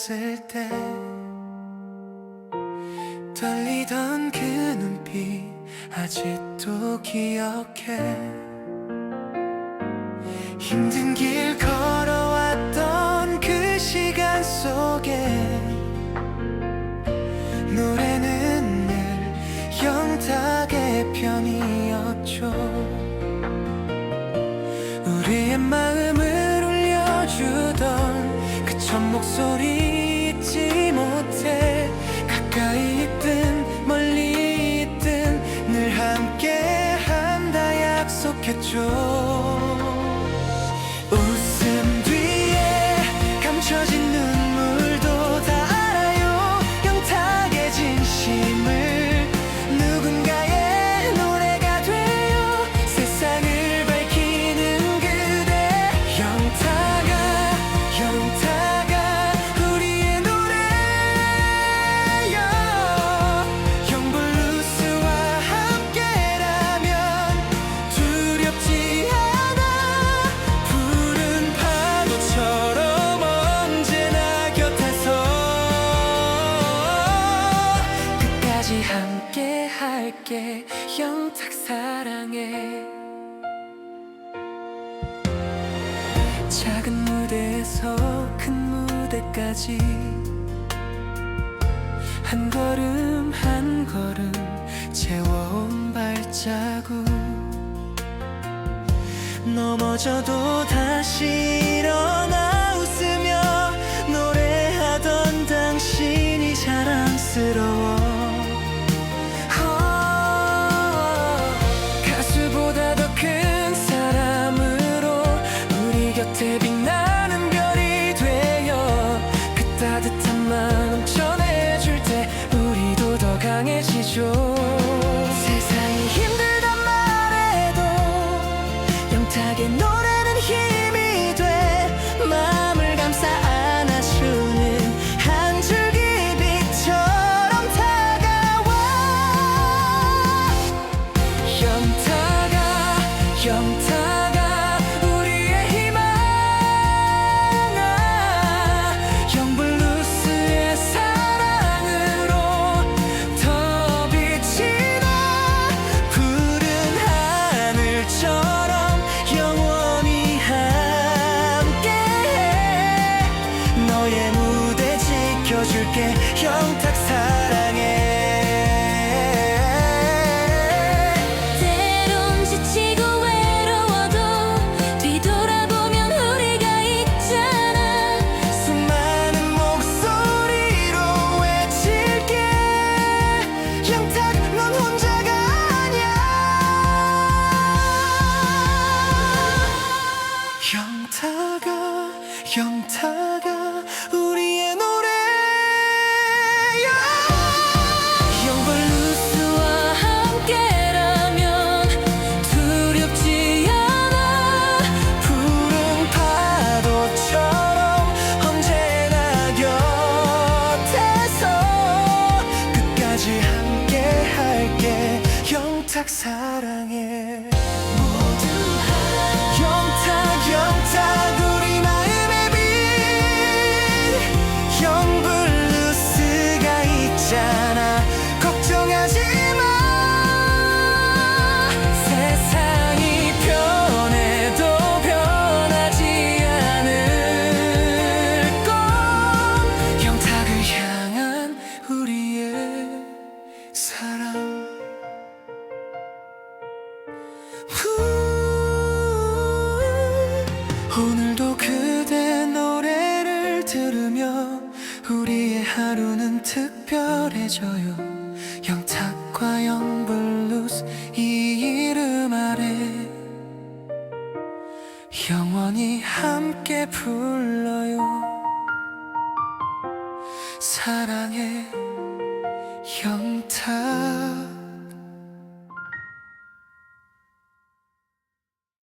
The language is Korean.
만났을 때 떨리던 그 눈빛 아직도 기억해. 힘든 길 걸어왔던 그 시간 속에 노래는 늘 영탁의 편이었죠. 첫 목소리 잊지 못해. 가까이 있든 멀리 있든 늘 함께 한다 약속했죠 할게 영탁 사랑해. 작은 무대에서 큰 무대까지 한 걸음 한 걸음 채워온 발자국 넘어져도 다시 함께 영탁 짝사랑해. 해줘요. 영탁과 영블루스 이 이름 아래 영원히 함께 불러요. 사랑해 영탁.